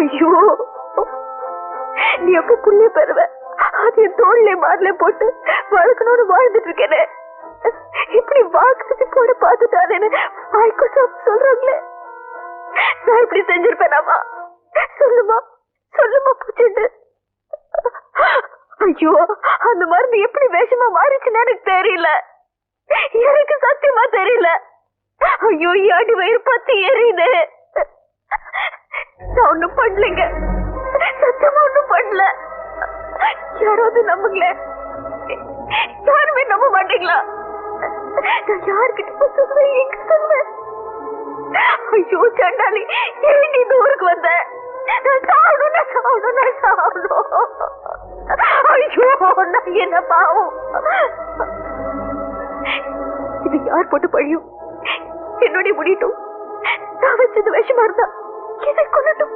ஐயோ. நீ எப்ப புள்ளிய பெறுவ? அது என் தோல்ல மார்ல போட்டு வளர்க்கணும்னு வாழ்ந்துட்டு இருக்கேனே. இப்படி வாக்குறுதி போட பார்த்துட்டானேன்னு வாய்க்கு சொல்றாங்களே. நான் இப்படி செஞ்சிருப்பேனாமா? சொல்லுமா சொல்லுமா பூச்சிட்டு. ஐயோ அந்த மருந்து எப்படி வேஷமா மாறிச்சுன்னு எனக்கு தெரியல. எனக்கு சத்தியமா தெரியல. ஐயோ ஏடி வயிறு பத்தி எரியுது? நான் ஒண்ணும் பண்ணலைங்க. சத்தியமா ஒண்ணும் பண்ணல. யாராவது நம்புங்களே. யாருமே நம்ப மாட்டீங்களா? நான் யார்கிட்ட போய் சொல்லுவேன் எங்க சொல்லுவேன் ஐயோ சண்டாளி ஏன் இந்த ஊருக்கு வந்த? நான் சாவணும் நான் சாவணும் நான் சாவணும் ஐயோ நான் என்ன பாவம். இது யார் போட்டு பழியும் என்னுடைய முடியட்டும் நான் வச்சது விஷமா இருந்தா. என்னை கொல்லட்டும்